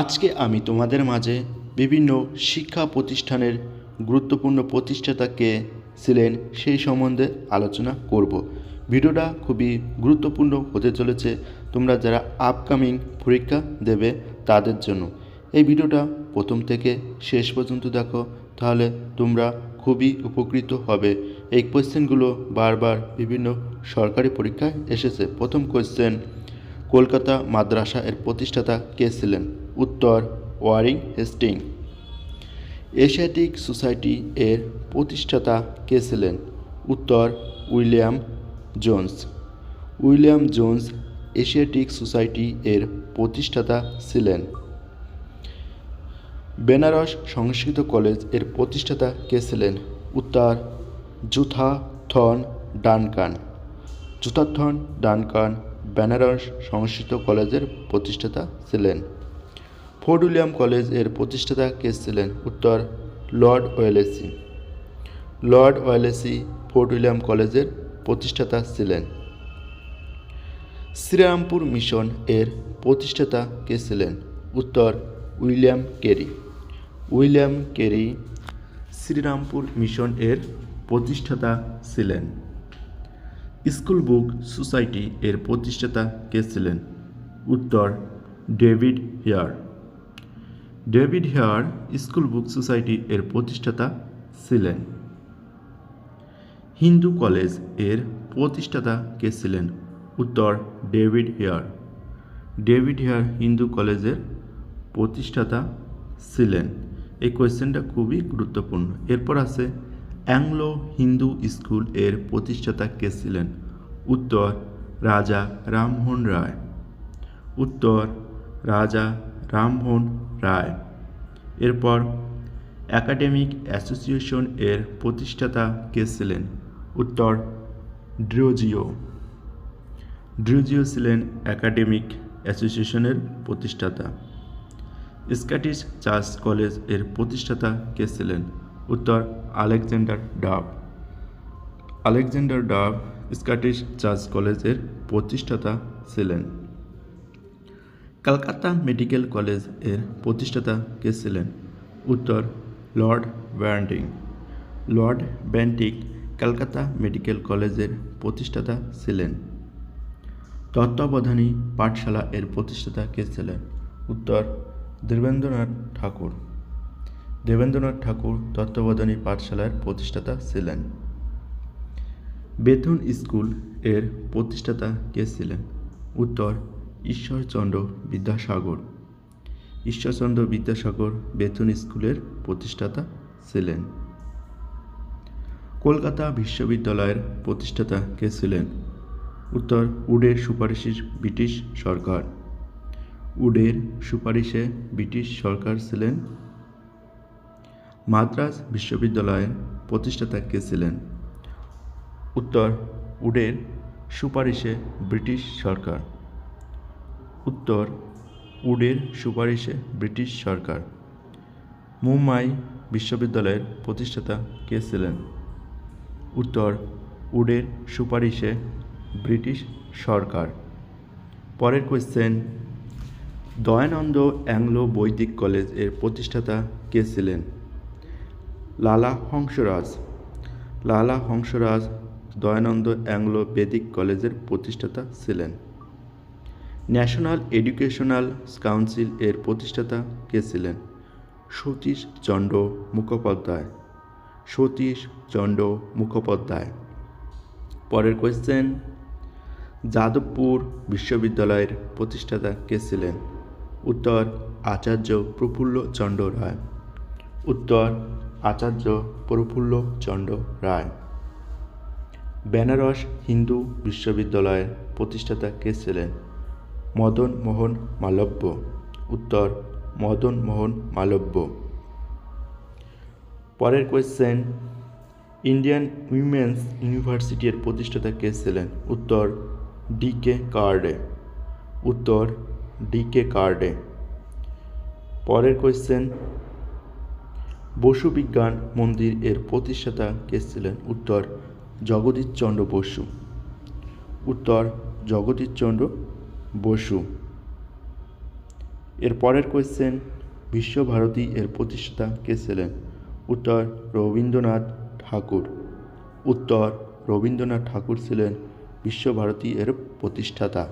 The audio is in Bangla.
আজকে আমি তোমাদের মাঝে বিভিন্ন শিক্ষা প্রতিষ্ঠানের গুরুত্বপূর্ণ প্রতিষ্ঠাতা কে ছিলেন সেই সম্বন্ধে আলোচনা করব। ভিডিওটা খুবই গুরুত্বপূর্ণ হতে চলেছে। তোমরা যারা আপকামিং পরীক্ষা দেবে তাদের জন্য। এই ভিডিওটা প্রথম থেকে শেষ পর্যন্ত দেখো, তাহলে তোমরা খুবই উপকৃত হবে। এই কোয়েশ্চেনগুলো বারবার বিভিন্ন সরকারি পরীক্ষায় এসেছে। প্রথম কোয়েশ্চেন কলকাতা মাদ্রাসা এর প্রতিষ্ঠাতা কে ছিলেন? উত্তর ওয়ারিং হেস্টিং। এশিয়াটিক সোসাইটি এর প্রতিষ্ঠাতা কে ছিলেন? উত্তর William Jones. William Jones Asiatic Society এর প্রতিষ্ঠাতা ছিলেন। বেনারস সংস্কৃত কলেজের প্রতিষ্ঠাতা কে ছিলেন? উত্তর Jonathan Duncan. Jonathan Duncan Benares Sanskrit কলেজের প্রতিষ্ঠাতা ছিলেন। ফোর্ট উইলিয়াম কলেজের প্রতিষ্ঠাতা কে ছিলেন? উত্তর, Lord Wellesley. Lord Wellesley Fort William কলেজের প্রতিষ্ঠাতা ছিলেন। শ্রীরামপুর মিশন এর প্রতিষ্ঠাতা কে ছিলেন? উত্তর, William Carey. William Carey Serampore mission এর প্রতিষ্ঠাতা ছিলেন। স্কুল বুক সোসাইটি এর প্রতিষ্ঠাতা কে ছিলেন? উত্তর, David Hare. David Hare school book society এর প্রতিষ্ঠাতা ছিলেন। হিন্দু কলেজের প্রতিষ্ঠাতা কে ছিলেন? উত্তর, David Hare. David Hare Hindu কলেজের প্রতিষ্ঠাতা ছিলেন। এই কোয়েশ্চেনটা খুবই গুরুত্বপূর্ণ। এরপর আছে, অ্যাংলো হিন্দু স্কুলের প্রতিষ্ঠাতা কে ছিলেন? উত্তর, রাজা রামমোহন রায়। উত্তর, রাজা রামমোহন রায়। এরপর একাডেমিক অ্যাসোসিয়েশন এর প্রতিষ্ঠাতা কে ছিলেন? উত্তর, ড্রোজিও। ড্রুজিও ছিলেন একাডেমিক অ্যাসোসিয়েশনের প্রতিষ্ঠাতা। স্কটিশ চার্চ কলেজের প্রতিষ্ঠাতা কে ছিলেন? উত্তর, আলেকজান্ডার ডাব। আলেকজান্ডার ডাব স্কটিশ চার্চ কলেজের প্রতিষ্ঠাতা ছিলেন। কলকাতা মেডিকেল কলেজের প্রতিষ্ঠাতা কে ছিলেন? উত্তর, Lord Bentinck Lord Bentinck Kolkata medical কলেজের প্রতিষ্ঠাতা ছিলেন। তত্ত্বাবধানী পাঠশালা এর প্রতিষ্ঠাতা কে ছিলেন? উত্তর, দেবেন্দ্রনাথ ঠাকুর। দেবেন্দ্রনাথ ঠাকুর তত্ত্বাবধানী পাঠশালার প্রতিষ্ঠাতা ছিলেন। বেথুন স্কুলের প্রতিষ্ঠাতা কে ছিলেন? উত্তর ঈশ্বরচন্দ্র বিদ্যাসাগর। ঈশ্বরচন্দ্র বিদ্যাসাগর বেথুন স্কুলের প্রতিষ্ঠাতা ছিলেন। কলকাতা বিশ্ববিদ্যালয়ের প্রতিষ্ঠাতা কে ছিলেন? উত্তর, উডের সুপারিশের ব্রিটিশ সরকার। উডের সুপারিশে ব্রিটিশ সরকার ছিলেন। মাদ্রাজ বিশ্ববিদ্যালয়ের প্রতিষ্ঠাতা কে ছিলেন? উত্তর, উডের সুপারিশে ব্রিটিশ সরকার। উত্তর উডের সুপারিশে ব্রিটিশ সরকার। মুম্বাই বিশ্ববিদ্যালয়ের প্রতিষ্ঠাতা কে ছিলেন? উত্তর উডের সুপারিশে ব্রিটিশ সরকার। পরের কোয়েশ্চেন দয়ানন্দ অ্যাংলো বৈদিক কলেজের প্রতিষ্ঠাতা কে ছিলেন? লালা হংসরাজ। লালা হংসরাজ দয়ানন্দ অ্যাংলো বেদিক কলেজের প্রতিষ্ঠাতা ছিলেন। ন্যাশনাল এডুকেশনাল কাউন্সিল এর প্রতিষ্ঠাতা কে ছিলেন? সতীশ চন্দ্র মুখোপাধ্যায়। সতীশ চন্দ্র মুখোপাধ্যায়। পরের কোয়েশ্চেন যাদবপুর বিশ্ববিদ্যালয়ের প্রতিষ্ঠাতা কে ছিলেন? উত্তর, আচার্য প্রফুল্ল চন্দ্র রায়। উত্তর, আচার্য প্রফুল্ল চন্দ্র রায়। বেনারস হিন্দু বিশ্ববিদ্যালয়ের প্রতিষ্ঠাতা কে ছিলেন? মদন মোহন মালব্য। উত্তর, মদন মোহন মালব্য। পরের কোয়েশ্চেন ইন্ডিয়ান উইমেন্স ইউনিভার্সিটির প্রতিষ্ঠাতা কে ছিলেন? উত্তর ডি কে কার্ডে উত্তর ডি কে কার্ডে পরের কোয়েশ্চেন বসু বিজ্ঞান মন্দির এর প্রতিষ্ঠাতা কে ছিলেন? উত্তর জগদীশচন্দ্র বসু। উত্তর জগদীশচন্দ্র বসু। এর পরের কোয়েশ্চেন বিশ্বভারতী এর প্রতিষ্ঠাতা কে ছিলেন? উত্তর, রবীন্দ্রনাথ ঠাকুর। উত্তর, রবীন্দ্রনাথ ঠাকুর ছিলেন বিশ্বভারতী এর প্রতিষ্ঠাতা।